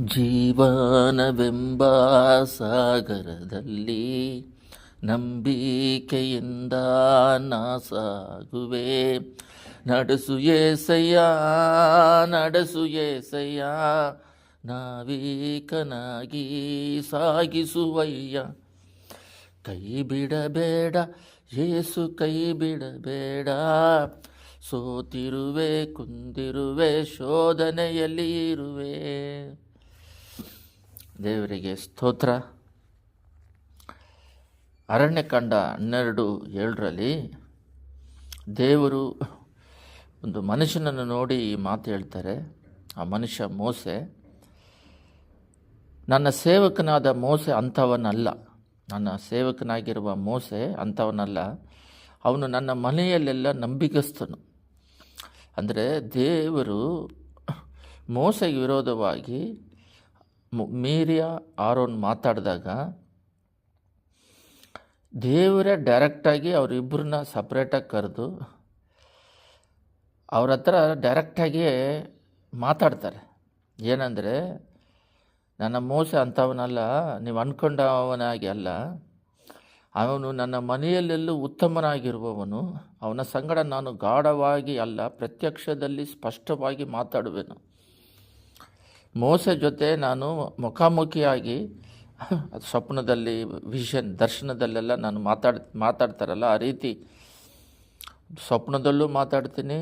ಜೀವನವೆಂಬ ಸಾಗರದಲ್ಲಿ ನಂಬಿಕೆಯಿಂದ ನಾ ಸಾಗುವೆ ನಡೆಸು ಏಸಯ್ಯ ನಡೆಸು ಏಸಯ್ಯ, ನಾವೀಕನಾಗಿ ಸಾಗಿಸುವಯ್ಯ. ಕೈ ಬಿಡಬೇಡ ಏಸು ಕೈ ಬಿಡಬೇಡ ಸೋತಿರುವೆ, ಕುಂದಿರುವೆ, ಶೋಧನೆಯಲ್ಲಿ ಇರುವೆ. ದೇವರಿಗೆ ಸ್ತೋತ್ರ. ಅರಣ್ಯಕಾಂಡ ಹನ್ನೆರಡು ಏಳರಲ್ಲಿ ದೇವರು ಒಂದು ಮನುಷ್ಯನನ್ನು ನೋಡಿ ಈ ಮಾತು ಹೇಳ್ತಾರೆ. ಆ ಮನುಷ್ಯ ಮೋಸೆ. ನನ್ನ ಸೇವಕನಾದ ಮೋಸೆ ಅಂಥವನಲ್ಲ. ನನ್ನ ಸೇವಕನಾಗಿರುವ ಮೋಸೆ ಅಂಥವನಲ್ಲ. ಅವನು ನನ್ನ ಮನೆಯಲ್ಲೆಲ್ಲ ನಂಬಿಗಸ್ತನು. ಅಂದರೆ ದೇವರು ಮೋಸೆಗೆ ವಿರೋಧವಾಗಿ ಮೀರಿಯ ಆರೋನ್ ಮಾತಾಡಿದಾಗ, ದೇವರೇ ಡೈರೆಕ್ಟಾಗಿ ಅವರಿಬ್ಬರನ್ನ ಸಪ್ರೇಟಾಗಿ ಕರೆದು ಅವ್ರ ಹತ್ರ ಡೈರೆಕ್ಟಾಗಿ ಮಾತಾಡ್ತಾರೆ. ಏನಂದರೆ, ನನ್ನ ಮೋಸ ಅಂಥವನಲ್ಲ, ನೀವು ಅಂದ್ಕೊಂಡವನಾಗಿ ಅಲ್ಲ, ಅವನು ನನ್ನ ಮನೆಯಲ್ಲೆಲ್ಲೂ ಉತ್ತಮನಾಗಿರುವವನು, ಅವನ ಸಂಗಡ ನಾನು ಗಾಢವಾಗಿ ಅಲ್ಲ, ಪ್ರತ್ಯಕ್ಷದಲ್ಲಿ ಸ್ಪಷ್ಟವಾಗಿ ಮಾತಾಡುವೆನು. ಮೋಸ ಜೊತೆ ನಾನು ಮುಖಾಮುಖಿಯಾಗಿ ಸ್ವಪ್ನದಲ್ಲಿ ವಿಷನ್ ದರ್ಶನದಲ್ಲೆಲ್ಲ ನಾನು ಮಾತಾಡ್, ಮಾತಾಡ್ತಾರಲ್ಲ, ಆ ರೀತಿ ಸ್ವಪ್ನದಲ್ಲೂ ಮಾತಾಡ್ತೀನಿ,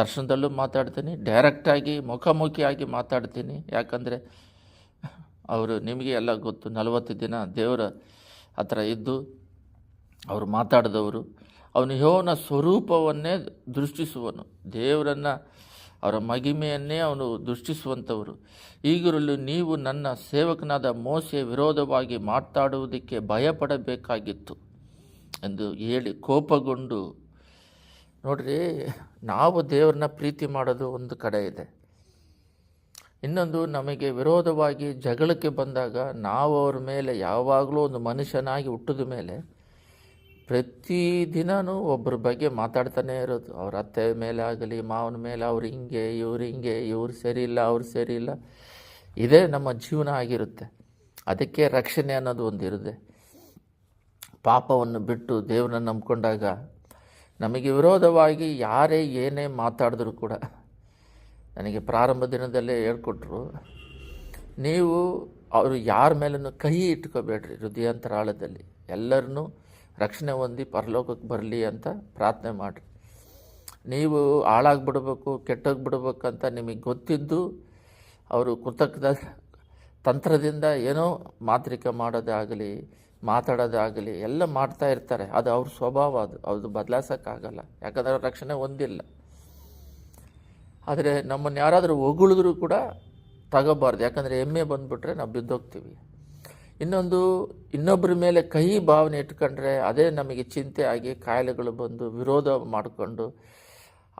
ದರ್ಶನದಲ್ಲೂ ಮಾತಾಡ್ತೀನಿ ಡೈರೆಕ್ಟಾಗಿ ಮುಖಾಮುಖಿಯಾಗಿ ಮಾತಾಡ್ತೀನಿ. ಯಾಕಂದರೆ ಅವರು ನಿಮಗೆ ಎಲ್ಲ ಗೊತ್ತು, ನಲವತ್ತು ದಿನ ದೇವರ ಹತ್ರ ಇದ್ದು ಅವರು ಮಾತಾಡಿದವರು, ಅವನು ಯೋನ ಸ್ವರೂಪವನ್ನೇ ದೃಷ್ಟಿಸುವನು. ದೇವರನ್ನು ಅವರ ಮಹಿಮೆಯನ್ನೇ ಅವನು ದೃಷ್ಟಿಸುವಂಥವರು. ಈಗಲೂ ನೀವು ನನ್ನ ಸೇವಕನಾದ ಮೋಸೆ ವಿರೋಧವಾಗಿ ಮಾತಾಡುವುದಕ್ಕೆ ಭಯಪಡಬೇಕಾಗಿತ್ತು ಎಂದು ಹೇಳಿ ಕೋಪಗೊಂಡು, ನೋಡ್ರಿ, ನಾವು ದೇವ್ರನ್ನ ಪ್ರೀತಿ ಮಾಡೋದು ಒಂದು ಕಡೆ ಇದೆ. ಇನ್ನೊಂದು, ನಮಗೆ ವಿರೋಧವಾಗಿ ಜಗಳಕ್ಕೆ ಬಂದಾಗ ನಾವು ಅವ್ರ ಮೇಲೆ ಯಾವಾಗಲೂ ಒಂದು ಮನುಷ್ಯನಾಗಿ ಹುಟ್ಟಿದ ಮೇಲೆ ಪ್ರತಿದಿನವೂ ಒಬ್ಬರ ಬಗ್ಗೆ ಮಾತಾಡ್ತಾನೆ ಇರೋದು. ಅವ್ರ ಅತ್ತೆ ಮೇಲೆ ಆಗಲಿ ಮಾವನ ಮೇಲೆ, ಅವ್ರು ಹಿಂಗೆ, ಇವ್ರು ಹಿಂಗೆ, ಇವ್ರು ಸರಿ ಇಲ್ಲ, ಅವ್ರು ಸರಿ ಇಲ್ಲ. ಇದೇ ನಮ್ಮ ಜೀವನ ಆಗಿರುತ್ತೆ. ಅದಕ್ಕೆ ರಕ್ಷಣೆ ಅನ್ನೋದು ಒಂದು ಇರುತ್ತೆ. ಪಾಪವನ್ನು ಬಿಟ್ಟು ದೇವ್ರನ್ನ ನಂಬ್ಕೊಂಡಾಗ ನಮಗೆ ವಿರೋಧವಾಗಿ ಯಾರೇ ಏನೇ ಮಾತಾಡಿದ್ರು ಕೂಡ, ನನಗೆ ಪ್ರಾರಂಭ ದಿನದಲ್ಲೇ ಹೇಳ್ಕೊಟ್ರು, ನೀವು ಅವರು ಯಾರ ಮೇಲೂ ಕೈ ಇಟ್ಕೋಬೇಡ್ರಿ ಹೃದಯಾಂತರಾಳದಲ್ಲಿ. ಎಲ್ಲರನ್ನೂ ರಕ್ಷಣೆ ಹೊಂದಿ ಪರಲೋಕಕ್ಕೆ ಬರಲಿ ಅಂತ ಪ್ರಾರ್ಥನೆ ಮಾಡಿರಿ. ನೀವು ಹಾಳಾಗ್ಬಿಡ್ಬೇಕು, ಕೆಟ್ಟೋಗ್ಬಿಡ್ಬೇಕಂತ ನಿಮಗೆ ಗೊತ್ತಿದ್ದು ಅವರು ಕೃತಜ್ಞ ತಂತ್ರದಿಂದ ಏನೋ ಮಾತ್ರಿಕೆ ಮಾಡೋದಾಗಲಿ ಮಾತಾಡೋದಾಗಲಿ ಎಲ್ಲ ಮಾಡ್ತಾ ಇರ್ತಾರೆ. ಅದು ಅವ್ರ ಸ್ವಭಾವ ಅದು. ಅದು ಬದಲಾಯಿಸೋಕ್ಕಾಗಲ್ಲ. ಯಾಕಂದರೆ ರಕ್ಷಣೆ ಹೊಂದಿಲ್ಲ. ಆದರೆ ನಮ್ಮನ್ನು ಯಾರಾದರೂ ಹೊಗಳಿದ್ರು ಕೂಡ ತಗೋಬಾರ್ದು. ಯಾಕಂದರೆ ಎಮ್ಮೆ ಬಂದುಬಿಟ್ರೆ ನಾವು ಬಿದ್ದೋಗ್ತೀವಿ. ಇನ್ನೊಂದು, ಇನ್ನೊಬ್ಬರ ಮೇಲೆ ಕಹಿ ಭಾವನೆ ಇಟ್ಕೊಂಡ್ರೆ ಅದೇ ನಮಗೆ ಚಿಂತೆ ಆಗಿ ಕಾಯಿಲೆಗಳು ಬಂದು ವಿರೋಧ ಮಾಡಿಕೊಂಡು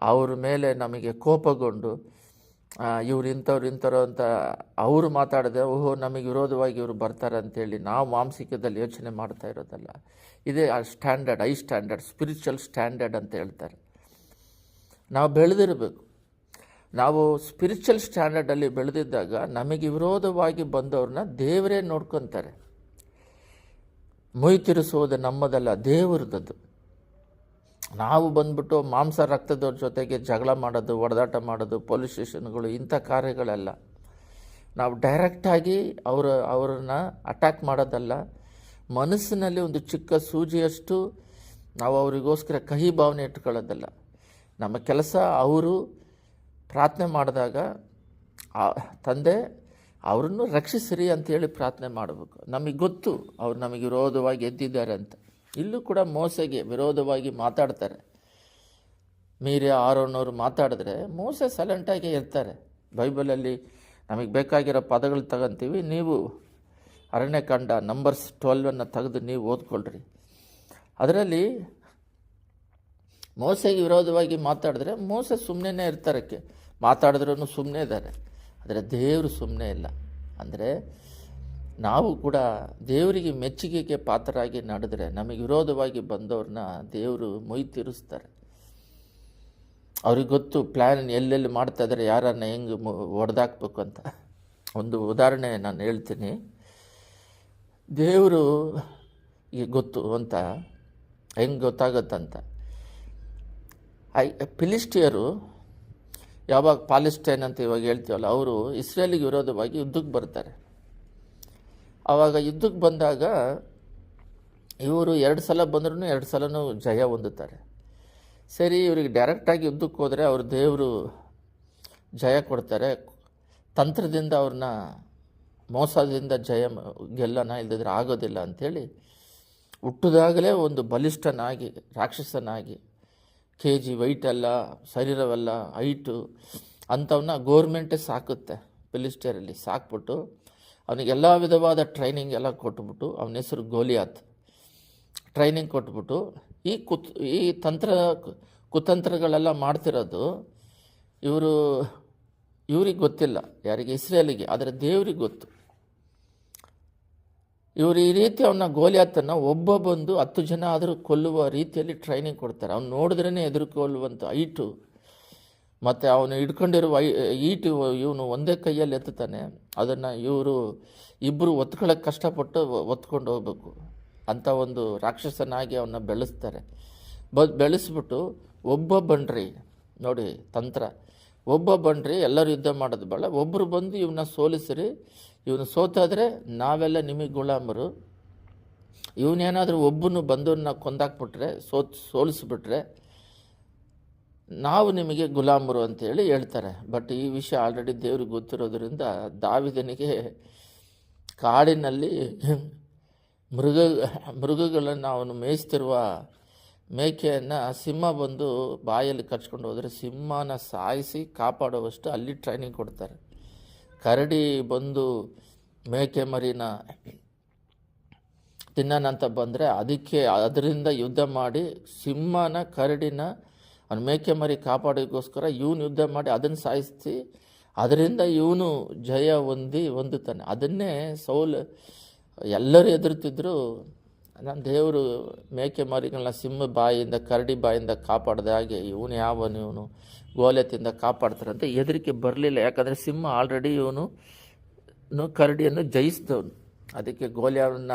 ಅವ್ರ ಮೇಲೆ ನಮಗೆ ಕೋಪಗೊಂಡು ಇವ್ರು ಇಂಥವ್ರು ಇಂಥವ್ರು ಅಂತ ಅವರು ಮಾತಾಡಿದೆ, ಓಹೋ, ನಮಗೆ ವಿರೋಧವಾಗಿ ಇವರು ಬರ್ತಾರೆ ಅಂತೇಳಿ ನಾವು ಮಾನಸಿಕದಲ್ಲಿ ಯೋಚನೆ ಮಾಡ್ತಾ ಇರೋದಲ್ಲ. ಇದೇ ಆ standard I standard spiritual standard ಅಂತ ಹೇಳ್ತಾರೆ. ನಾವು ಬೆಳೆದಿರಬೇಕು. ನಾವು ಸ್ಪಿರಿಚುವಲ್ ಸ್ಟ್ಯಾಂಡರ್ಡಲ್ಲಿ ಬೆಳೆದಿದ್ದಾಗ ನಮಗೆ ವಿರೋಧವಾಗಿ ಬಂದವ್ರನ್ನ ದೇವರೇ ನೋಡ್ಕೊತಾರೆ. ತಿರುಸುವುದು ನಮ್ಮದಲ್ಲ ದೇವರದ್ದು ನಾವು ಬಂದ್ಬಿಟ್ಟು ಮಾಂಸ ರಕ್ತದವ್ರ ಜೊತೆಗೆ ಜಗಳ ಮಾಡೋದು ಹೊಡೆದಾಟ ಮಾಡೋದು ಪೊಲೀಸ್ ಸ್ಟೇಷನ್ಗಳು ಇಂಥ ಕಾರ್ಯಗಳೆಲ್ಲ. ನಾವು ಡೈರೆಕ್ಟಾಗಿ ಅವರ, ಅವರನ್ನು ಅಟ್ಯಾಕ್ ಮಾಡೋದಲ್ಲ. ಮನಸ್ಸಿನಲ್ಲಿ ಒಂದು ಚಿಕ್ಕ ಸೂಜಿಯಷ್ಟು ನಾವು ಅವರಿಗೋಸ್ಕರ ಕಹಿ ಭಾವನೆ ಇಟ್ಕೊಳ್ಳೋದಲ್ಲ. ನಮ್ಮ ಕೆಲಸ ಅವರು ಪ್ರಾರ್ಥನೆ ಮಾಡಿದಾಗ ಆ ತಂದೆ, ಅವರನ್ನು ರಕ್ಷಿಸಿರಿ ಅಂತೇಳಿ ಪ್ರಾರ್ಥನೆ ಮಾಡಬೇಕು. ನಮಗೆ ಗೊತ್ತು, ಅವ್ರು ನಮಗೆ ವಿರೋಧವಾಗಿ ಎದ್ದಿದ್ದಾರೆ ಅಂತ. ಇಲ್ಲೂ ಕೂಡ ಮೋಸೆಗೆ ವಿರೋಧವಾಗಿ ಮಾತಾಡ್ತಾರೆ. ಮೀರಿ ಆರೋನವರು ಮಾತಾಡಿದ್ರೆ ಮೋಸೆ ಸೈಲೆಂಟಾಗಿ ಇರ್ತಾರೆ. ಬೈಬಲಲ್ಲಿ ನಮಗೆ ಬೇಕಾಗಿರೋ ಪದಗಳು ತಗೊಂತೀವಿ. ನೀವು ಅರಣ್ಯಕಾಂಡ ನಂಬರ್ಸ್ ಟ್ವೆಲ್ವನ್ನು ತೆಗೆದು ನೀವು ಓದ್ಕೊಳ್ರಿ. ಅದರಲ್ಲಿ ಮೋಸೆಗೆ ವಿರೋಧವಾಗಿ ಮಾತಾಡಿದ್ರೆ ಮೋಸ ಸುಮ್ಮನೆ ಇರ್ತಾರಕ್ಕೆ. ಮಾತಾಡಿದ್ರೂ ಸುಮ್ಮನೆ ಇದ್ದಾರೆ. ಆದರೆ ದೇವರು ಸುಮ್ಮನೆ ಇಲ್ಲ. ಅಂದರೆ ನಾವು ಕೂಡ ದೇವರಿಗೆ ಮೆಚ್ಚುಗೆಗೆ ಪಾತ್ರರಾಗಿ ನಡೆದರೆ ನಮಗೆ ವಿರೋಧವಾಗಿ ಬಂದವ್ರನ್ನ ದೇವರು ಮೊಯ್ ತೀರಿಸ್ತಾರೆ. ಅವ್ರಿಗೆ ಗೊತ್ತು ಪ್ಲ್ಯಾನ್ ಎಲ್ಲೆಲ್ಲಿ ಮಾಡ್ತಾ ಇದ್ದಾರೆ, ಯಾರನ್ನ ಹೆಂಗೆ ಹೊಡೆದಾಕ್ಬೇಕು ಅಂತ. ಒಂದು ಉದಾಹರಣೆ ನಾನು ಹೇಳ್ತೀನಿ. ದೇವರು ಗೊತ್ತು ಅಂತ. ಹೆಂಗೆ ಗೊತ್ತಾಗುತ್ತಂತ. ಐ, ಫಿಲಿಸ್ಟಿಯರು ಯಾವಾಗ ಪಾಲಿಸ್ಟೈನ್ ಅಂತ ಇವಾಗ ಹೇಳ್ತೀವಲ್ಲ, ಅವರು ಇಸ್ರೇಲಿಗೆ ವಿರೋಧವಾಗಿ ಯುದ್ಧಕ್ಕೆ ಬರ್ತಾರೆ. ಆವಾಗ ಯುದ್ಧಕ್ಕೆ ಬಂದಾಗ ಇವರು ಎರಡು ಸಲ ಬಂದ್ರೂ ಎರಡು ಸಲನೂ ಜಯ ಹೊಂದುತ್ತಾರೆ. ಸರಿ, ಇವರಿಗೆ ಡೈರೆಕ್ಟಾಗಿ ಯುದ್ಧಕ್ಕೆ ಹೋದರೆ ಅವರು ದೇವರು ಜಯ ಕೊಡ್ತಾರೆ. ತಂತ್ರದಿಂದ ಅವ್ರನ್ನ, ಮೋಸದಿಂದ ಜಯ ಗೆಲ್ಲನ ಇಲ್ಲದಿದ್ರೆ ಆಗೋದಿಲ್ಲ ಅಂಥೇಳಿ ಹುಟ್ಟಿದಾಗಲೇ ಒಂದು ಬಲಿಷ್ಠನಾಗಿ, ರಾಕ್ಷಸನಾಗಿ ಕೆ ಜಿ ಅಲ್ಲ, ಶರೀರವೆಲ್ಲ ಹೈಟು ಅಂಥವನ್ನ ಗೋರ್ಮೆಂಟೇ ಸಾಕುತ್ತೆ ಪಿಲಿಸ್ಟೇರಲ್ಲಿ ಸಾಕ್ಬಿಟ್ಟು ಅವನಿಗೆಲ್ಲ ವಿಧವಾದ ಟ್ರೈನಿಂಗ್ ಎಲ್ಲ ಕೊಟ್ಬಿಟ್ಟು ಅವನ ಹೆಸರು ಗೋಲಿಯಾತ್. ಟ್ರೈನಿಂಗ್ ಕೊಟ್ಬಿಟ್ಟು ಈ ಕುತ್, ಈ ತಂತ್ರ, ಕುತಂತ್ರಗಳೆಲ್ಲ ಮಾಡ್ತಿರೋದು ಇವರು, ಇವ್ರಿಗೆ ಗೊತ್ತಿಲ್ಲ, ಯಾರಿಗೆ, ಇಸ್ರೇಲಿಗೆ, ಆದರೆ ದೇವ್ರಿಗೆ ಗೊತ್ತು. ಇವರು ಈ ರೀತಿ ಅವನ ಗೋಲಿಯಾತನ್ನು ಒಬ್ಬ ಬಂದು ಹತ್ತು ಜನ ಆದರೂ ಕೊಲ್ಲುವ ರೀತಿಯಲ್ಲಿ ಟ್ರೈನಿಂಗ್ ಕೊಡ್ತಾರೆ. ಅವ್ನು ನೋಡಿದ್ರೇ ಎದುರುಕೊಳ್ಳುವಂಥ ಐಟು ಮತ್ತು ಅವನು ಹಿಡ್ಕೊಂಡಿರುವ ಈಟು ಇವನು ಒಂದೇ ಕೈಯಲ್ಲಿ ಎತ್ತುತ್ತಾನೆ. ಅದನ್ನು ಇವರು ಇಬ್ಬರು ಒತ್ಕೊಳ್ಳೋಕೆ ಕಷ್ಟಪಟ್ಟು ಒತ್ಕೊಂಡು ಹೋಗ್ಬೇಕು. ಅಂಥ ಒಂದು ರಾಕ್ಷಸನಾಗಿ ಅವನ್ನ ಬೆಳೆಸ್ತಾರೆ. ಬ, ಬೆಳೆಸ್ಬಿಟ್ಟು ಒಬ್ಬ ಬಂಡ್ರಿ, ನೋಡಿ ತಂತ್ರ. ಒಬ್ಬ ಬಂಡ್ರಿ, ಎಲ್ಲರೂ ಯುದ್ಧ ಮಾಡೋದು ಬೇಡ. ಒಬ್ಬರು ಬಂದು ಇವನ್ನ ಸೋಲಿಸಿರಿ, ಇವನು ಸೋತಾದರೆ ನಾವೆಲ್ಲ ನಿಮಗೆ ಗುಲಾಮರು. ಇವನೇನಾದರೂ ಒಬ್ಬನು ಬಂದವನ್ನ ಕೊಂದಾಕ್ಬಿಟ್ರೆ, ಸೋತ್, ಸೋಲಿಸ್ಬಿಟ್ರೆ ನಾವು ನಿಮಗೆ ಗುಲಾಮರು ಅಂತೇಳಿ ಹೇಳ್ತಾರೆ. ಬಟ್ ಈ ವಿಷಯ ಆಲ್ರೆಡಿ ದೇವ್ರಿಗೆ ಗೊತ್ತಿರೋದ್ರಿಂದ ದಾವಿದನಿಗೆ ಕಾಡಿನಲ್ಲಿ ಮೃಗ, ಮೃಗಗಳನ್ನು ಅವನು ಮೇಯಿಸ್ತಿರುವ ಮೇಕೆಯನ್ನು ಸಿಂಹ ಬಂದು ಬಾಯಲ್ಲಿ ಕಚ್ಕೊಂಡು ಹೋದರೆ ಸಿಂಹನ ಸಾಯಿಸಿ ಕಾಪಾಡುವಷ್ಟು ಅಲ್ಲಿ ಟ್ರೈನಿಂಗ್ ಕೊಡ್ತಾರೆ. ಕರಡಿ ಬಂದು ಮೇಕೆ ಮರಿನ ತಿನ್ನೋಣಂತ ಬಂದರೆ ಅದಕ್ಕೆ ಅದರಿಂದ ಯುದ್ಧ ಮಾಡಿ ಸಿಂಹನ ಕರಡಿನ ಅವ್ನು ಮೇಕೆ ಮರಿ ಕಾಪಾಡೋಕ್ಕೋಸ್ಕರ ಇವನು ಯುದ್ಧ ಮಾಡಿ ಅದನ್ನು ಸಾಯಿಸಿ ಅದರಿಂದ ಇವನು ಜಯ ಹೊಂದಿ ಹೊಂದುತ್ತಾನೆ. ಅದನ್ನೇ ಸೌಲ್ ಎಲ್ಲರೂ ಎದುರುತ್ತಿದ್ದರು ನಾನು ದೇವರು ಮೇಕೆ ಮರಿಗಳನ್ನ ಸಿಂಹ ಬಾಯಿಯಿಂದ ಕರಡಿ ಬಾಯಿಂದ ಕಾಪಾಡಿದ ಹಾಗೆ ಇವನು ಯಾವನು ಇವನು ಗೋಲೆತಿಂದ ಕಾಪಾಡ್ತಾರೆ ಅಂತ ಹೆದರಿಕೆ ಬರಲಿಲ್ಲ. ಯಾಕಂದರೆ ಸಿಂಹ ಆಲ್ರೆಡಿ ಇವನು ಕರಡಿಯನ್ನು ಜಯಿಸಿದವನು. ಅದಕ್ಕೆ ಗೋಲಿಯವನ್ನ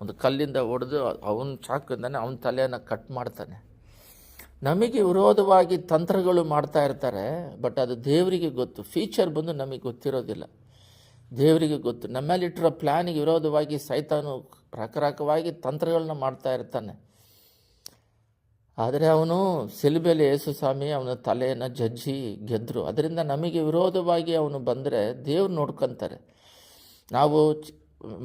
ಒಂದು ಕಲ್ಲಿಂದ ಹೊಡೆದು ಅವನ ಚಾಕಿಂದಾನೆ ಅವನ ತಲೆಯನ್ನು ಕಟ್ ಮಾಡ್ತಾನೆ. ನಮಗೆ ವಿರೋಧವಾಗಿ ತಂತ್ರಗಳು ಮಾಡ್ತಾ ಇರ್ತಾರೆ ಬಟ್ ಅದು ದೇವರಿಗೆ ಗೊತ್ತು. ಫ್ಯೂಚರ್ ಬಂದು ನಮಗೆ ಗೊತ್ತಿರೋದಿಲ್ಲ. ದೇವರಿಗೆ ಗೊತ್ತು. ನಮ್ಮಲ್ಲಿಟ್ಟಿರೋ ಪ್ಲ್ಯಾನಿಗೆ ವಿರೋಧವಾಗಿ ಸೈತಾನು ರಕರಕವಾಗಿ ತಂತ್ರಗಳನ್ನ ಮಾಡ್ತಾ ಇರ್ತಾನೆ. ಆದರೆ ಅವನು ಸಿಲುಬೆಲೆ ಯೇಸು ಸ್ವಾಮಿ ಅವನ ತಲೆಯನ್ನು ಜಜ್ಜಿ ಗೆದ್ದರು ಅದರಿಂದ ನಮಗೆ ವಿರೋಧವಾಗಿ ಅವನು ಬಂದರೆ ದೇವ್ರು ನೋಡ್ಕೊತಾರೆ. ನಾವು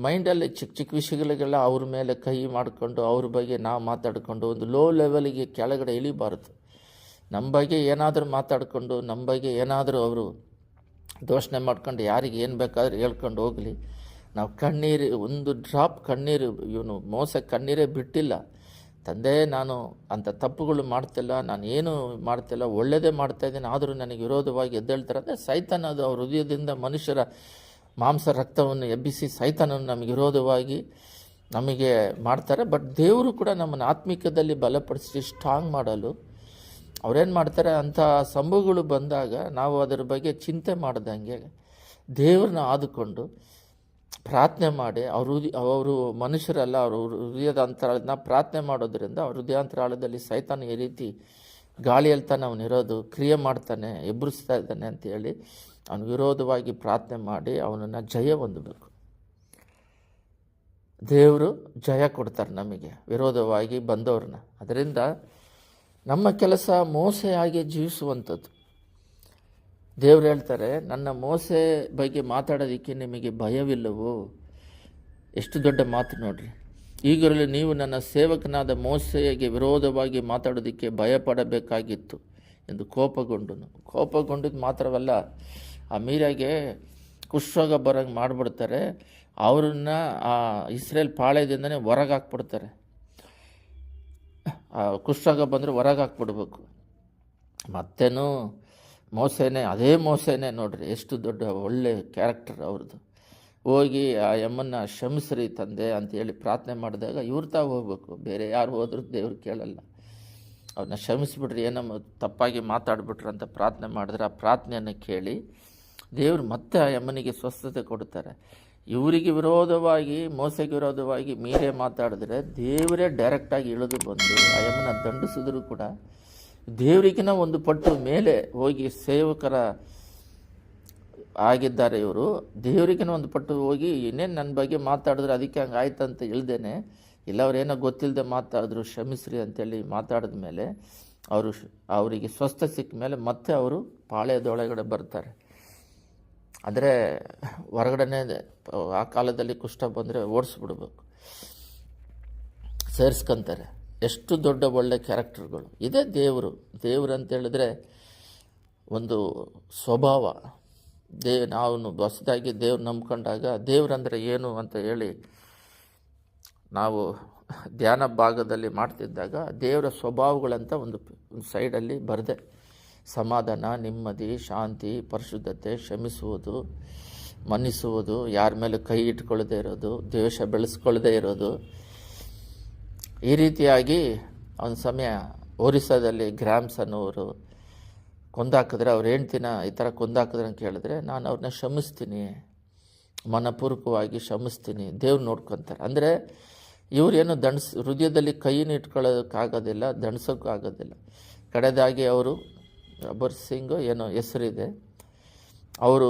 ಮೈಂಡಲ್ಲಿ ಚಿಕ್ಕ ಚಿಕ್ಕ ವಿಷಯಗಳಿಗೆಲ್ಲ ಅವ್ರ ಮೇಲೆ ಕೈ ಮಾಡಿಕೊಂಡು ಅವ್ರ ಬಗ್ಗೆ ನಾವು ಮಾತಾಡಿಕೊಂಡು ಒಂದು ಲೋ ಲೆವೆಲಿಗೆ ಕೆಳಗಡೆ ಇಳಿಬಾರದು. ನಮ್ಮ ಬಗ್ಗೆ ಏನಾದರೂ ಮಾತಾಡಿಕೊಂಡು, ನಮ್ಮ ಬಗ್ಗೆ ಏನಾದರೂ ಅವರು ದೋಷಣೆ ಮಾಡ್ಕೊಂಡು ಯಾರಿಗೆ ಏನು ಬೇಕಾದ್ರೂ ಹೇಳ್ಕೊಂಡು ಹೋಗಲಿ. ನಾವು ಕಣ್ಣೀರು, ಒಂದು ಡ್ರಾಪ್ ಕಣ್ಣೀರು, ಇವನು ಮೋಸ ಕಣ್ಣೀರೇ ಬಿಟ್ಟಿಲ್ಲ. ತಂದೆ, ನಾನು ಅಂಥ ತಪ್ಪುಗಳು ಮಾಡ್ತಿಲ್ಲ, ನಾನು ಏನು ಮಾಡ್ತಿಲ್ಲ ಒಳ್ಳೆಯದೇ ಮಾಡ್ತಾ ಇದ್ದೀನಿ, ಆದರೂ ನನಗೆ ವಿರೋಧವಾಗಿ ಎದ್ದೇಳ್ತಾರೆ ಅಂದರೆ ಸೈತಾನ ಅದು, ಅವ್ರ ಹೃದಯದಿಂದ ಮನುಷ್ಯರ ಮಾಂಸ ರಕ್ತವನ್ನು ಎಬ್ಬಿಸಿ ಸೈತಾನನ್ನು ನಮಗೆ ವಿರೋಧವಾಗಿ ನಮಗೆ ಮಾಡ್ತಾರೆ. ಬಟ್ ದೇವರು ಕೂಡ ನಮ್ಮನ್ನು ಆತ್ಮಿಕದಲ್ಲಿ ಬಲಪಡಿಸಿ ಸ್ಟ್ರಾಂಗ್ ಮಾಡಲು ಅವ್ರೇನು ಮಾಡ್ತಾರೆ, ಅಂಥ ಸಂಭವಗಳು ಬಂದಾಗ ನಾವು ಅದರ ಬಗ್ಗೆ ಚಿಂತೆ ಮಾಡ್ದಂಗೆ ದೇವ್ರನ್ನ ಆದುಕೊಂಡು ಪ್ರಾರ್ಥನೆ ಮಾಡಿ, ಅವ್ರ ಅವರು ಮನುಷ್ಯರಲ್ಲ, ಅವರು ಹೃದಯದ ಅಂತರಾಳದನ್ನ ಪ್ರಾರ್ಥನೆ ಮಾಡೋದ್ರಿಂದ ಅವ್ರ ಹೃದಯಾಂತರಾಳದಲ್ಲಿ ಸೈತಾನ ಈ ರೀತಿ ಗಾಳಿಯಲ್ಲಿ ತಾನೆ ಅವನಿರೋದು ಕ್ರಿಯೆ ಮಾಡ್ತಾನೆ ಎಬ್ಬರಿಸ್ತಾ ಇದ್ದಾನೆ ಅಂತೇಳಿ ಅವನ ವಿರೋಧವಾಗಿ ಪ್ರಾರ್ಥನೆ ಮಾಡಿ ಅವನನ್ನು ಜಯ ಹೊಂದಬೇಕು. ದೇವರು ಜಯ ಕೊಡ್ತಾರೆ ನಮಗೆ, ವಿರೋಧವಾಗಿ ಬಂದವ್ರನ್ನ. ಅದರಿಂದ ನಮ್ಮ ಕೆಲಸ ಮೋಸೆಯಾಗಿ ಜೀವಿಸುವಂಥದ್ದು. ದೇವ್ರು ಹೇಳ್ತಾರೆ, ನನ್ನ ಮೋಸೆ ಬಗ್ಗೆ ಮಾತಾಡೋದಕ್ಕೆ ನಿಮಗೆ ಭಯವಿಲ್ಲವೋ? ಎಷ್ಟು ದೊಡ್ಡ ಮಾತು ನೋಡ್ರಿ. ಈಗಲೂ ನೀವು ನನ್ನ ಸೇವಕನಾದ ಮೋಸೆಗೆ ವಿರೋಧವಾಗಿ ಮಾತಾಡೋದಕ್ಕೆ ಭಯಪಡಬೇಕಾಗಿತ್ತು ಎಂದು ಕೋಪಗೊಂಡನು. ಕೋಪಗೊಂಡಿದ್ದು ಮಾತ್ರವಲ್ಲ, ಆ ಮೀರಾಗೆ ಕುಷ್ಠರೋಗ ಬರೋಂಗೆ ಮಾಡಿಬಿಡ್ತಾರೆ. ಅವ್ರನ್ನ ಆ ಇಸ್ರೇಲ್ ಪಾಳ್ಯದಿಂದನೇ ಹೊರಗೆ ಹಾಕ್ಬಿಡ್ತಾರೆ ಆ ಬಂದರೆ ಹೊರಗೆ ಹಾಕ್ಬಿಡ್ಬೇಕು ಮತ್ತೇನು? ಮೋಸೆನೇ, ಅದೇ ಮೋಸೆನೇ ನೋಡ್ರಿ, ಎಷ್ಟು ದೊಡ್ಡ ಒಳ್ಳೆ ಕ್ಯಾರೆಕ್ಟರ್ ಅವ್ರದ್ದು. ಹೋಗಿ ಆ ಯಮ್ಮನ್ನ ಶ್ರಮಿಸ್ರಿ ತಂದೆ ಅಂತೇಳಿ ಪ್ರಾರ್ಥನೆ ಮಾಡಿದಾಗ ಇವ್ರು ತಾವು ಹೋಗ್ಬೇಕು, ಬೇರೆ ಯಾರು ಹೋದ್ರೂ ದೇವ್ರು ಕೇಳಲ್ಲ. ಅವ್ರನ್ನ ಶ್ರಮಿಸ್ಬಿಟ್ರಿ ಏನಮ್ಮ ತಪ್ಪಾಗಿ ಮಾತಾಡ್ಬಿಟ್ರು ಅಂತ ಪ್ರಾರ್ಥನೆ ಮಾಡಿದ್ರೆ ಆ ಪ್ರಾರ್ಥನೆಯನ್ನು ಕೇಳಿ ದೇವರು ಮತ್ತೆ ಆ ಯಮ್ಮನಿಗೆ ಸ್ವಸ್ಥತೆ ಕೊಡ್ತಾರೆ ಇವರಿಗೆ ವಿರೋಧವಾಗಿ, ಮೋಸೆಗೆ ವಿರೋಧವಾಗಿ ಮೀರೇ ಮಾತಾಡಿದ್ರೆ ದೇವರೇ ಡೈರೆಕ್ಟಾಗಿ ಇಳಿದು ಬಂದು ಆ ಯಮ್ಮನ ದಂಡಿಸಿದ್ರು ಕೂಡ ದೇವರಿಗಿನ ಒಂದು ಪಟ್ಟು ಮೇಲೆ ಹೋಗಿ ಸೇವಕರ ಆಗಿದ್ದಾರೆ ಇವರು. ದೇವರಿಗಿನ ಒಂದು ಪಟ್ಟು ಹೋಗಿ ಇನ್ನೇನು ನನ್ನ ಬಗ್ಗೆ ಮಾತಾಡಿದ್ರೆ ಅದಕ್ಕೆ ಹಂಗೆ ಆಯ್ತು ಅಂತ ಇಲ್ದೇನೆ. ಇಲ್ಲ ಅವ್ರೇನೋ ಗೊತ್ತಿಲ್ಲದೆ ಮಾತಾಡಿದ್ರು ಶ್ರಮಿಸ್ರಿ ಅಂತೇಳಿ ಮಾತಾಡಿದ ಮೇಲೆ ಅವರು ಅವರಿಗೆ ಸ್ವಸ್ಥ ಸಿಕ್ಕ ಮೇಲೆ ಮತ್ತೆ ಅವರು ಪಾಳ್ಯದೊಳಗಡೆ ಬರ್ತಾರೆ. ಆದರೆ ಹೊರಗಡೆ ಆ ಕಾಲದಲ್ಲಿ ಕುಷ್ಠ ಬಂದರೆ ಓಡಿಸ್ಬಿಡ್ಬೇಕು. ಸೇರಿಸ್ಕೊಂತಾರೆ. ಎಷ್ಟು ದೊಡ್ಡ ಒಳ್ಳೆ ಕ್ಯಾರೆಕ್ಟರ್ಗಳು. ಇದೇ ದೇವರು. ದೇವರು ಅಂತ ಹೇಳಿದ್ರೆ ಒಂದು ಸ್ವಭಾವ. ದೇ ನಾವು ಹೊಸದಾಗಿ ದೇವ್ರು ನಂಬ್ಕೊಂಡಾಗ ದೇವ್ರಂದರೆ ಏನು ಅಂತ ಹೇಳಿ ನಾವು ಧ್ಯಾನ ಭಾಗದಲ್ಲಿ ಮಾಡ್ತಿದ್ದಾಗ ದೇವರ ಸ್ವಭಾವಗಳಂತ ಒಂದು ಒಂದು ಸೈಡಲ್ಲಿ ಬರದೆ. ಸಮಾಧಾನ, ನೆಮ್ಮದಿ, ಶಾಂತಿ, ಪರಿಶುದ್ಧತೆ ಶ್ರಮಿಸುವುದು ಮನ್ನಿಸುವುದು, ಯಾರ ಮೇಲೆ ಕೈ ಇಟ್ಕೊಳ್ಳದೆ ಇರೋದು, ದ್ವೇಷ ಬೆಳೆಸ್ಕೊಳ್ಳದೆ ಇರೋದು ಈ ರೀತಿಯಾಗಿ ಒಂದು ಸಮಯ ಒರಿಸ್ಸಾದಲ್ಲಿ ಗ್ರಾಮ್ಸ್ ಅನ್ನೋರು ಕೊಂದಾಕಿದ್ರೆ ಅವ್ರು ಹೆಂಡ್ತಿನ ಈ ಥರ ಕೊಂದಾಕಿದ್ರೆ ಅಂತ ಕೇಳಿದ್ರೆ ನಾನು ಅವ್ರನ್ನ ಶ್ರಮಿಸ್ತೀನಿ ಮನಪೂರ್ವಕವಾಗಿ ಶ್ರಮಿಸ್ತೀನಿ ದೇವ್ರು ನೋಡ್ಕೊತಾರೆ. ಅಂದರೆ ಇವರೇನು ದಂಡ್ಸ್, ಹೃದಯದಲ್ಲಿ ಕೈಯನ್ನು ಇಟ್ಕೊಳ್ಳೋಕ್ಕಾಗೋದಿಲ್ಲ ದಂಡ್ಸೋಕ್ಕೂ ಆಗೋದಿಲ್ಲ ಕಡೆದಾಗಿ ಅವರು ಅಬರ್ ಸಿಂಗ್ ಏನೋ ಹೆಸರಿದೆ, ಅವರು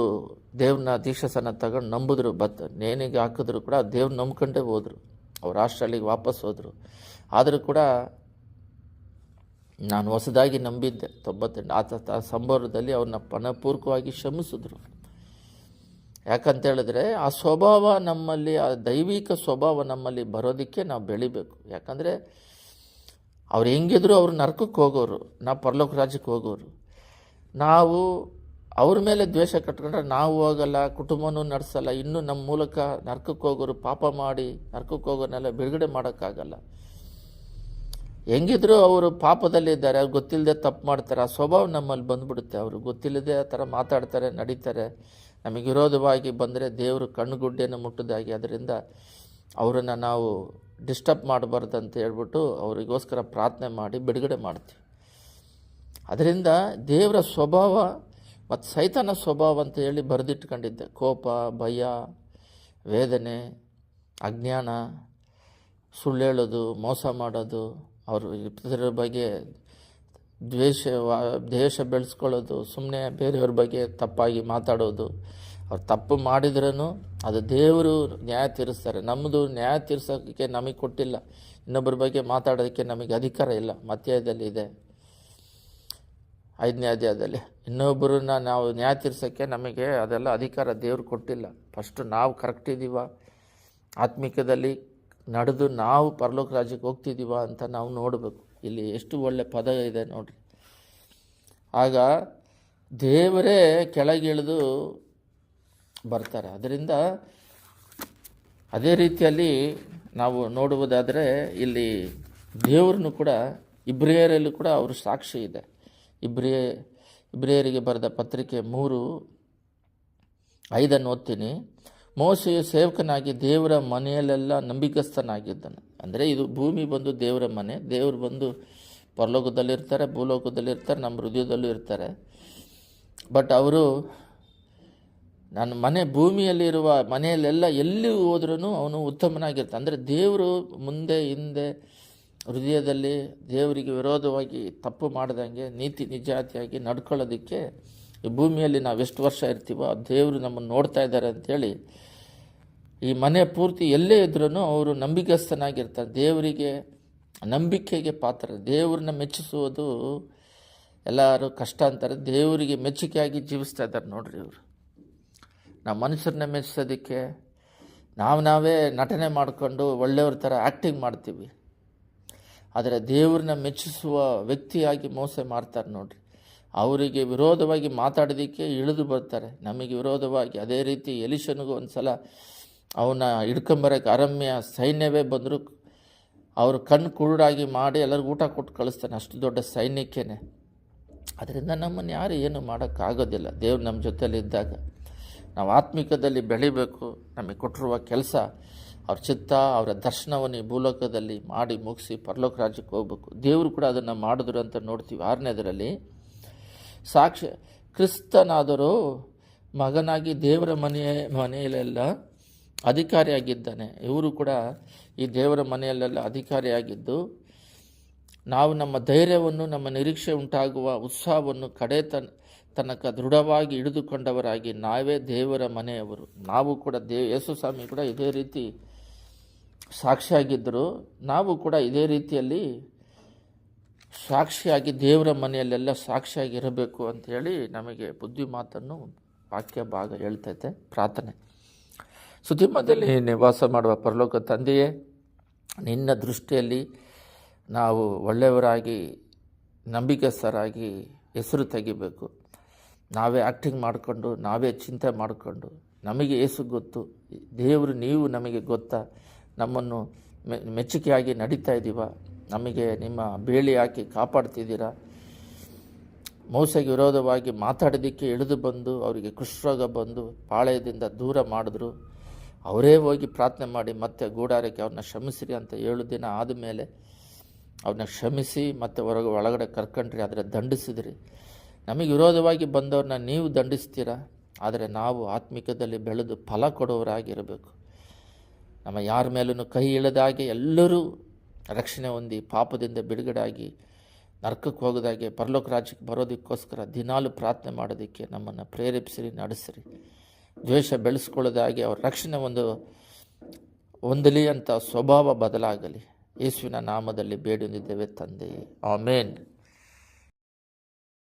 ದೇವ್ರನ್ನ ದೀಕ್ಷಾಸನ ತಗೊಂಡು ನಂಬಿದ್ರು, ಬತ್ ನೇನಿಗೆ ಹಾಕಿದ್ರು ಕೂಡ ದೇವ್ರು ನಂಬ್ಕೊಂಡೇ ಹೋದರು. ಅವ್ರು ಹಾಸ್ಟೆಲಿಗೆ ವಾಪಸ್ ಹೋದರು. ಆದರೂ ಕೂಡ ನಾನು ಹೊಸದಾಗಿ ನಂಬಿದ್ದೆ. ತೊಂಬತ್ತೆಂಟು ಆತ ಆ ಸಂಭವದಲ್ಲಿ ಅವ್ರನ್ನ ಪಣಪೂರ್ವಕವಾಗಿ ಶ್ರಮಿಸಿದ್ರು ಯಾಕಂತೇಳಿದ್ರೆ ಆ ಸ್ವಭಾವ ನಮ್ಮಲ್ಲಿ, ಆ ದೈವಿಕ ಸ್ವಭಾವ ನಮ್ಮಲ್ಲಿ ಬರೋದಕ್ಕೆ ನಾವು ಬೆಳಿಬೇಕು. ಯಾಕಂದರೆ ಅವ್ರು ಹೆಂಗಿದ್ರು ಅವ್ರು ನರಕಕ್ಕೆ ಹೋಗೋರು. ನಾವು ಪರಲೋಕ ರಾಜ್ಯಕ್ಕೆ ಹೋಗೋರು. ನಾವು ಅವ್ರ ಮೇಲೆ ದ್ವೇಷ ಕಟ್ಕೊಂಡ್ರೆ ನಾವು ಹೋಗಲ್ಲ, ಕುಟುಂಬನೂ ನಡೆಸಲ್ಲ, ಇನ್ನೂ ನಮ್ಮ ಮೂಲಕ ನರ್ಕಕ್ಕೆ ಹೋಗೋರು ಪಾಪ ಮಾಡಿ ನರ್ಕಕ್ಕೆ ಹೋಗೋನೆಲ್ಲ ಬಿಡುಗಡೆ ಮಾಡೋಕ್ಕಾಗಲ್ಲ. ಹೆಂಗಿದ್ರು ಅವರು ಪಾಪದಲ್ಲಿದ್ದಾರೆ ಅವ್ರು ಗೊತ್ತಿಲ್ಲದೆ ತಪ್ಪು ಮಾಡ್ತಾರೆ, ಆ ಸ್ವಭಾವ ನಮ್ಮಲ್ಲಿ ಬಂದ್ಬಿಡುತ್ತೆ, ಅವರು ಗೊತ್ತಿಲ್ಲದೆ ಆ ಥರ ಮಾತಾಡ್ತಾರೆ, ನಡೀತಾರೆ. ನಮಗೆ ವಿರೋಧವಾಗಿ ಬಂದರೆ ದೇವರು ಕಣ್ಣುಗುಡ್ಡೆಯನ್ನು ಮುಟ್ಟದಾಗಿ, ಅದರಿಂದ ಅವರನ್ನು ನಾವು ಡಿಸ್ಟರ್ಬ್ ಮಾಡಬಾರ್ದು ಅಂತ ಹೇಳ್ಬಿಟ್ಟು ಅವರಿಗೋಸ್ಕರ ಪ್ರಾರ್ಥನೆ ಮಾಡಿ ಬಿಡುಗಡೆ ಮಾಡ್ತೀವಿ. ಅದರಿಂದ ದೇವರ ಸ್ವಭಾವ ಮತ್ತು ಸೈತನ ಸ್ವಭಾವ ಅಂತ ಹೇಳಿ ಬರೆದಿಟ್ಕೊಂಡಿದ್ದೆ. ಕೋಪ, ಭಯ, ವೇದನೆ, ಅಜ್ಞಾನ, ಸುಳ್ಳು ಹೇಳೋದು, ಮೋಸ ಮಾಡೋದು, ಅವರು ಇತರ ಬಗ್ಗೆ ದ್ವೇಷ ದ್ವೇಷ ಬೆಳೆಸ್ಕೊಳ್ಳೋದು ಸುಮ್ಮನೆ ಬೇರೆಯವ್ರ ಬಗ್ಗೆ ತಪ್ಪಾಗಿ ಮಾತಾಡೋದು. ಅವ್ರು ತಪ್ಪು ಮಾಡಿದ್ರೂ ಅದು ದೇವರು ನ್ಯಾಯ ತೀರಿಸ್ತಾರೆ. ನಮ್ಮದು ನ್ಯಾಯ ತೀರ್ಸೋಕ್ಕೆ ನಮಗೆ ಕೊಟ್ಟಿಲ್ಲ. ಇನ್ನೊಬ್ಬರ ಬಗ್ಗೆ ಮಾತಾಡೋದಕ್ಕೆ ನಮಗೆ ಅಧಿಕಾರ ಇಲ್ಲ. ಮಧ್ಯದಲ್ಲಿ ಇದೆ. ಐದನೇ ಅಧ್ಯಾಯದಲ್ಲಿ, ಇನ್ನೊಬ್ಬರನ್ನ ನಾವು ನ್ಯಾಯ ತೀರ್ಸೋಕ್ಕೆ ನಮಗೆ ಅದೆಲ್ಲ ಅಧಿಕಾರ ದೇವರು ಕೊಟ್ಟಿಲ್ಲ. ಫಸ್ಟು ನಾವು ಕರೆಕ್ಟ್ ಇದ್ದೀವ ಆತ್ಮಿಕದಲ್ಲಿ ನಡೆದು ನಾವು ಪರಲೋಕ ರಾಜ್ಯಕ್ಕೆ ಹೋಗ್ತಿದ್ದೀವ ಅಂತ ನಾವು ನೋಡಬೇಕು. ಇಲ್ಲಿ ಎಷ್ಟು ಒಳ್ಳೆ ಪದ ಇದೆ ನೋಡ್ರಿ. ಆಗ ದೇವರೇ ಕೆಳಗಿಳಿದು ಬರ್ತಾರೆ. ಅದರಿಂದ ಅದೇ ರೀತಿಯಲ್ಲಿ ನಾವು ನೋಡುವುದಾದರೆ ಇಲ್ಲಿ ದೇವ್ರನ್ನು ಕೂಡ, ಇಬ್ರಿಯರಲ್ಲೂ ಕೂಡ ಅವರು ಸಾಕ್ಷಿ ಇದೆ. ಇಬ್ರಿಯ ಇಬ್ರಿಯರಿಗೆ ಬರೆದ ಪತ್ರಿಕೆ ಮೂರು, ಐದನ್ನು ಓದ್ತೀನಿ. ಮೋಸೆಯು ಸೇವಕನಾಗಿ ದೇವರ ಮನೆಯಲ್ಲೆಲ್ಲ ನಂಬಿಕಸ್ಥನಾಗಿದ್ದಾನೆ ಅಂದರೆ ಇದು ಭೂಮಿ ಬಂದು ದೇವರ ಮನೆ, ದೇವರು ಬಂದು ಪರಲೋಕದಲ್ಲಿರ್ತಾರೆ, ಭೂಲೋಕದಲ್ಲಿರ್ತಾರೆ, ನಮ್ಮ ಹೃದಯದಲ್ಲೂ ಇರ್ತಾರೆ. ಬಟ್ ಅವರು ನನ್ನ ಮನೆ ಭೂಮಿಯಲ್ಲಿರುವ ಮನೆಯಲ್ಲೆಲ್ಲ ಎಲ್ಲಿ ಹೋದ್ರೂ ಅವನು ಉತ್ತಮನಾಗಿರ್ತಾನೆ. ಅಂದರೆ ದೇವರು ಮುಂದೆ, ಹಿಂದೆ ಹೃದಯದಲ್ಲಿ ದೇವರಿಗೆ ವಿರೋಧವಾಗಿ ತಪ್ಪು ಮಾಡ್ದಂಗೆ, ನೀತಿ ನಿಜಾತಿಯಾಗಿ ನಡ್ಕೊಳ್ಳೋದಕ್ಕೆ ಈ ಭೂಮಿಯಲ್ಲಿ ನಾವು ಎಷ್ಟು ವರ್ಷ ಇರ್ತೀವೋ, ಆ ದೇವರು ನಮ್ಮನ್ನು ನೋಡ್ತಾ ಇದ್ದಾರೆ ಅಂಥೇಳಿ ಈ ಮನೆ ಪೂರ್ತಿ ಎಲ್ಲೇ ಇದ್ರೂ ಅವರು ನಂಬಿಕಸ್ಥನಾಗಿರ್ತಾರೆ ದೇವರಿಗೆ ನಂಬಿಕೆಗೆ ಪಾತ್ರ. ದೇವ್ರನ್ನ ಮೆಚ್ಚಿಸುವುದು ಎಲ್ಲರೂ ಕಷ್ಟ ಅಂತಾರೆ. ದೇವರಿಗೆ ಮೆಚ್ಚುಗೆಯಾಗಿ ಜೀವಿಸ್ತಾ ಇದ್ದಾರೆ ನೋಡ್ರಿ ಇವರು. ನಾವು ಮನುಷ್ಯರನ್ನ ಮೆಚ್ಚಿಸೋದಕ್ಕೆ ನಾವು ನಾವೇ ನಟನೆ ಮಾಡಿಕೊಂಡು ಒಳ್ಳೆಯವ್ರ ಥರ ಆ್ಯಕ್ಟಿಂಗ್ ಮಾಡ್ತೀವಿ. ಆದರೆ ದೇವ್ರನ್ನ ಮೆಚ್ಚಿಸುವ ವ್ಯಕ್ತಿಯಾಗಿ ಮೋಸ ಮಾಡ್ತಾರೆ ನೋಡ್ರಿ. ಅವರಿಗೆ ವಿರೋಧವಾಗಿ ಮಾತಾಡೋದಕ್ಕೆ ಇಳಿದು ಬರ್ತಾರೆ. ನಮಗೆ ವಿರೋಧವಾಗಿ ಅದೇ ರೀತಿ ಎಲಿಶನಿಗೂ ಒಂದು ಸಲ ಅವನ್ನ ಹಿಡ್ಕೊಂಬರಕ್ಕೆ ಅರಮ್ಯ ಸೈನ್ಯವೇ ಬಂದರೂ ಅವರು ಕಣ್ಣು ಕುರುಡಾಗಿ ಮಾಡಿ ಎಲ್ಲರಿಗೂ ಊಟ ಕೊಟ್ಟು ಕಳಿಸ್ತಾನೆ ಅಷ್ಟು ದೊಡ್ಡ ಸೈನ್ಯಕ್ಕೇನೆ. ಅದರಿಂದ ನಮ್ಮನ್ನು ಯಾರು ಏನು ಮಾಡೋಕ್ಕಾಗೋದಿಲ್ಲ. ದೇವ್ರು ನಮ್ಮ ಜೊತೆಲಿ ಇದ್ದಾಗ ನಾವು ಆತ್ಮಿಕದಲ್ಲಿ ಬೆಳಿಬೇಕು. ನಮಗೆ ಕೊಟ್ಟಿರುವ ಕೆಲಸ ಅವ್ರ ಚಿತ್ತ, ಅವರ ದರ್ಶನವನ್ನು ಭೂಲೋಕದಲ್ಲಿ ಮಾಡಿ ಮುಗಿಸಿ ಪರಲೋಕ ರಾಜ್ಯಕ್ಕೆ ಹೋಗ್ಬೇಕು. ದೇವರು ಕೂಡ ಅದನ್ನು ಮಾಡಿದ್ರು ಅಂತ ನೋಡ್ತೀವಿ. ಆರನೇದರಲ್ಲಿ, ಸಾಕ್ಷಿ, ಕ್ರಿಸ್ತನಾದರೂ ಮಗನಾಗಿ ದೇವರ ಮನೆಯ, ಮನೆಯಲ್ಲೆಲ್ಲ ಅಧಿಕಾರಿಯಾಗಿದ್ದಾನೆ. ಇವರು ಕೂಡ ಈ ದೇವರ ಮನೆಯಲ್ಲೆಲ್ಲ ಅಧಿಕಾರಿಯಾಗಿದ್ದು, ನಾವು ನಮ್ಮ ಧೈರ್ಯವನ್ನು, ನಮ್ಮ ನಿರೀಕ್ಷೆ ಉಂಟಾಗುವ ಉತ್ಸಾಹವನ್ನು ಕಡೆ ತನ್, ತನಕ ದೃಢವಾಗಿ ಹಿಡಿದುಕೊಂಡವರಾಗಿ ನಾವೇ ದೇವರ ಮನೆಯವರು. ನಾವು ಕೂಡ ಯೇಸು ಸ್ವಾಮಿ ಕೂಡ ಇದೇ ರೀತಿ ಸಾಕ್ಷಿಯಾಗಿದ್ದರು ನಾವು ಕೂಡ ಇದೇ ರೀತಿಯಲ್ಲಿ ಸಾಕ್ಷಿಯಾಗಿ ದೇವರ ಮನೆಯಲ್ಲೆಲ್ಲ ಸಾಕ್ಷಿಯಾಗಿ ಇರಬೇಕು ಅಂಥೇಳಿ ನಮಗೆ ಬುದ್ಧಿ ಮಾತನ್ನು ವಾಕ್ಯ ಭಾಗ ಹೇಳ್ತೈತೆ ಪ್ರಾರ್ಥನೆ. ಸುದ್ದಿಮದಲ್ಲಿ ನಿವಾಸ ಮಾಡುವ ಪರಲೋಕ ತಂದೆಯೇ, ನಿನ್ನ ದೃಷ್ಟಿಯಲ್ಲಿ ನಾವು ಒಳ್ಳೆಯವರಾಗಿ, ನಂಬಿಕೆಸ್ಥರಾಗಿ ಹೆಸರು ತೆಗಿಬೇಕು. ನಾವೇ ಆ್ಯಕ್ಟಿಂಗ್ ಮಾಡಿಕೊಂಡು, ನಾವೇ ಚಿಂತೆ ಮಾಡಿಕೊಂಡು, ನಮಗೆ ಏಸು ಗೊತ್ತು, ದೇವರು, ನೀವು ನಮಗೆ ಗೊತ್ತಾ ನಮ್ಮನ್ನು ಮೆಚ್ಚುಗೆಯಾಗಿ ನಡೀತಾ ಇದ್ದೀವ ನಮಗೆ ನಿಮ್ಮ ಬೇಳಿ ಹಾಕಿ ಕಾಪಾಡ್ತಿದ್ದೀರಾ? ಮೋಸಗೆ ವಿರೋಧವಾಗಿ ಮಾತಾಡೋದಕ್ಕೆ ಇಳಿದು ಬಂದು, ಅವರಿಗೆ ಕೃಷ್ಣರೋಗ ಬಂದು ಪಾಳೆಯದಿಂದ ದೂರ ಮಾಡಿದ್ರು. ಅವರೇ ಹೋಗಿ ಪ್ರಾರ್ಥನೆ ಮಾಡಿ, ಮತ್ತೆ ಗೂಡಾರಕ್ಕೆ ಅವ್ರನ್ನ ಶ್ರಮಿಸಿರಿ ಅಂತ ಏಳು ದಿನ ಆದಮೇಲೆ ಅವ್ರನ್ನ ಶ್ರಮಿಸಿ ಮತ್ತೆ ಹೊರಗೆ ಒಳಗಡೆ ಕರ್ಕೊಂಡ್ರಿ, ಆದರೆ ದಂಡಿಸಿದ್ರಿ. ನಮಗೆ ವಿರೋಧವಾಗಿ ಬಂದವ್ರನ್ನ ನೀವು ದಂಡಿಸ್ತೀರಾ? ಆದರೆ ನಾವು ಆತ್ಮಿಕದಲ್ಲಿ ಬೆಳೆದು ಫಲ ಕೊಡುವವರಾಗಿರಬೇಕು ನಮ್ಮ ಯಾರ ಮೇಲೂ ಕೈ ಇಳದಾಗೆ ಎಲ್ಲರೂ ರಕ್ಷಣೆ ಹೊಂದಿ ಪಾಪದಿಂದ ಬಿಡುಗಡೆಯಾಗಿ ನರ್ಕಕ್ಕೆ ಹೋಗೋದಾಗೆ ಪರಲೋಕ ರಾಜ್ಯಕ್ಕೆ ಬರೋದಕ್ಕೋಸ್ಕರ ದಿನಾಲು ಪ್ರಾರ್ಥನೆ ಮಾಡೋದಕ್ಕೆ ನಮ್ಮನ್ನು ಪ್ರೇರೇಪಿಸಿರಿ, ನಡೆಸಿರಿ. ದ್ವೇಷ ಬೆಳೆಸ್ಕೊಳ್ಳೋದಾಗಿ ಅವ್ರ ರಕ್ಷಣೆ ಒಂದು ಹೊಂದಲಿ ಅಂತ ಸ್ವಭಾವ ಬದಲಾಗಲಿ. ಯೇಸುವಿನ ನಾಮದಲ್ಲಿ ಬೇಡಿದ್ದೇವೆ ತಂದೆಯೇ ಆಮೇನ್.